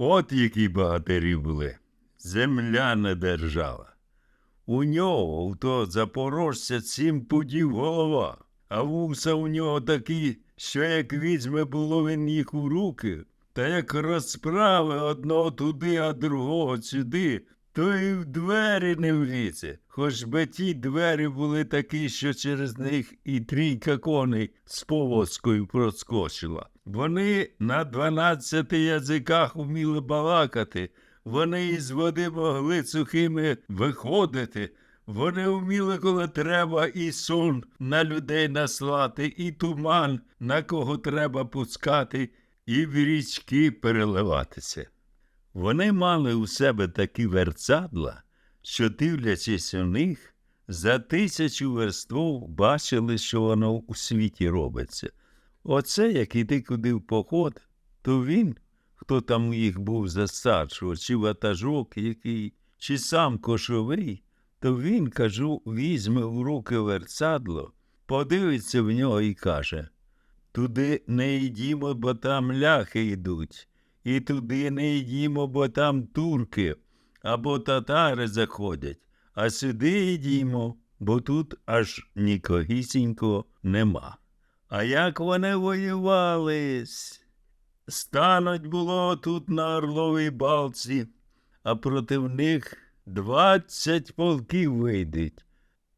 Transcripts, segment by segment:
От які багатирі були. Земля не держава. У нього, у того запорожця, сім пудів голова, а вуса у нього такі, що як візьме було він їх у руки, та як розправи одного туди, а другого сюди, то і в двері не влізе. Хоч би ті двері були такі, що через них і трійка коней з повозкою проскочила. Вони на дванадцяти язиках уміли балакати, вони із води могли сухими виходити. Вони вміли, коли треба, і сон на людей наслати, і туман, на кого треба пускати, і в річки переливатися. Вони мали у себе такі верцадла, що, дивлячись у них, за тисячу верствов бачили, що воно у світі робиться. Оце, як іди куди в поход, то він, хто там у їх був за старшого, чи ватажок який, чи сам кошовий, то він, кажу, візьме в руки верцадло, подивиться в нього і каже Туди не йдімо, бо там ляхи йдуть, і туди не йдімо, бо там турки або татари заходять, а сюди йдімо, бо тут аж нікогісінько нема. А як вони воювались? Стануть було тут на Орловій балці, а проти них двадцять полків вийдуть.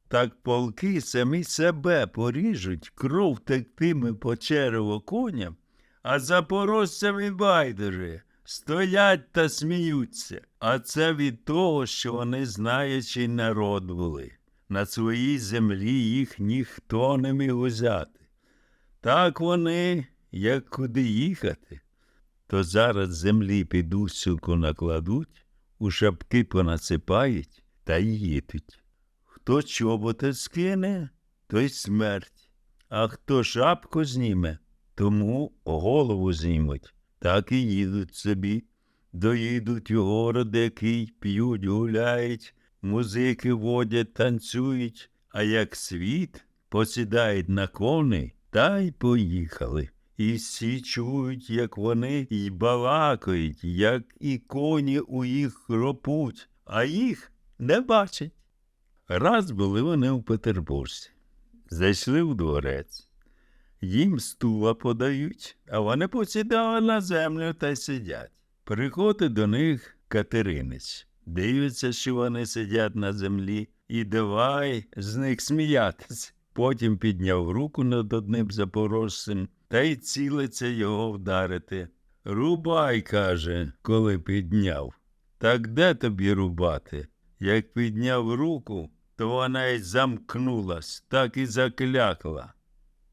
Так полки самі себе поріжуть, кров тектиме по черево коням, а запорожцям і байдуже стоять та сміються. А це від того, що вони знаючий народ були. На своїй землі їх ніхто не міг узяти. Так вони, як куди їхати, то зараз землі під усілку накладуть, у шапки понасипають та їдуть. Хто чобота скине, той смерть, а хто шапку зніме, тому голову знімуть. Так і їдуть собі. Доїдуть у город, який п'ють, гуляють, музики водять, танцюють, а як світ посідають на коней, та й поїхали. І всі чують, як вони й балакають, як і коні у їх хропуть, а їх не бачать. Раз були вони у Петербурзі. Зайшли в дворець. Їм стула подають, а вони посідали на землю та сидять. Приходить до них Катеринець. Дивиться, що вони сидять на землі, і давай з них сміятись. Потім підняв руку над одним запорожцем та й цілиться його вдарити. Рубай, каже, коли підняв. Так де тобі рубати? Як підняв руку, то вона й замкнулась, так і заклякла.